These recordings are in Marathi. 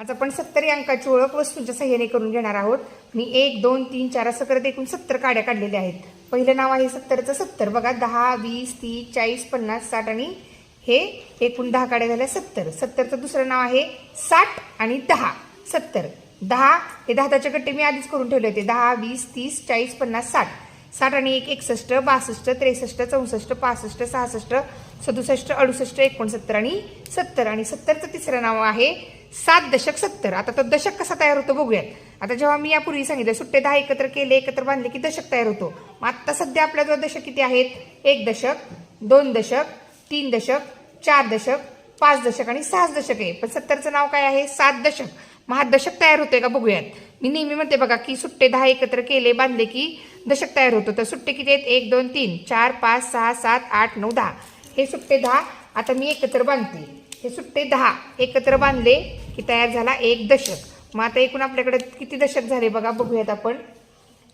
आज आपण सत्तर अंकाची ओळख वस्तूंच्या सहाय्याने करून घेणार आहोत. मी एक दोन तीन चार असं करत एकूण सत्तर काड्या काढलेल्या आहेत. पहिलं नाव आहे सत्तरचं सत्तर. बघा दहा वीस तीस चाळीस पन्नास साठ आणि हे एकूण दहा काड्या झाल्या सत्तर. सत्तरचं दुसरं नाव आहे साठ आणि दहा. सत्तर. दहा हे दहा त्याचे गट्टे मी आधीच करून ठेवले होते. दहा वीस तीस चाळीस पन्नास साठ. साठ आणि एक एकसष्ट बासष्ट त्रेसष्ट चौसष्ट पासष्ट सहासष्ट सदुसष्ट अडुसष्ट एकोणसत्तर आणि सत्तर. आणि सत्तरचं तिसरं नाव आहे सात दशक सत्तर. आता तो दशक कसा तयार होतो बघूयात. आता जेव्हा मी यापूर्वी सांगितलं सुट्टे दहा एकत्र केले एकत्र बांधले की दशक तयार होतो. मग आता सध्या आपल्याजवळ दशक किती आहेत? एक दशक दोन दशक तीन दशक चार दशक पाच दशक आणि सहा दशक आहे. पण सत्तरचं नाव काय आहे? सात दशक. मग हा दशक तयार होतोय का बघूयात. मी नेहमी म्हणते बघा की सुट्टे दहा एकत्र केले बांधले की दशक तयार होतो. तर सुट्टे किती आहेत? एक दोन तीन चार पाच सहा सात आठ नऊ दहा. हे सुट्टे दहा आता मी एकत्र बांधते. हे सुट्टे दहा एकत्र बांधले की तयार झाला एक दशक. मग आता एकूण आपल्याकडे किती दशक झाले बघा बघूयात आपण.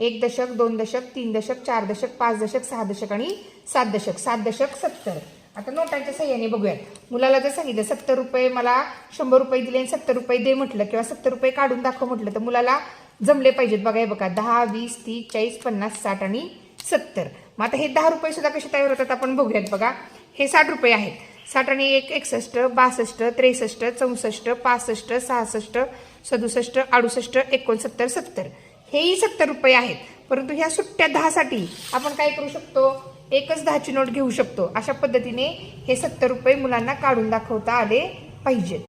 एक दशक दोन दशक तीन दशक चार दशक पाच दशक सहा दशक आणि सात दशक. सात दशक सत्तर. आता नोटांच्या सह्याने बघूयात. मुलाला जर सांगितलं सत्तर रुपये मला शंभर रुपये दिले आणि सत्तर रुपये दे म्हटलं किंवा सत्तर रुपये काढून दाखव म्हटलं तर मुलाला जमले पाहिजेत. बघा हे बघा दहा वीस तीस चाळीस पन्नास साठ आणि सत्तर. मग आता हे दहा रुपये सुद्धा कसे तयार होतात आपण बघूयात बघा. हे साठ रुपये आहेत. साठ आणि एक एकसष्ट बासष्ट त्रेसष्ट चौसष्ट पासष्ट सहासष्ट सदुसष्ट अडुसष्ट एकोणसत्तर सत्तर. हेही सत्तर रुपये आहेत. परंतु ह्या सुट्ट्या दहासाठी आपण काय करू शकतो? एकच दहाची नोट घेऊ शकतो. अशा पद्धतीने हे सत्तर रुपये मुलांना काढून दाखवता आले पाहिजेत.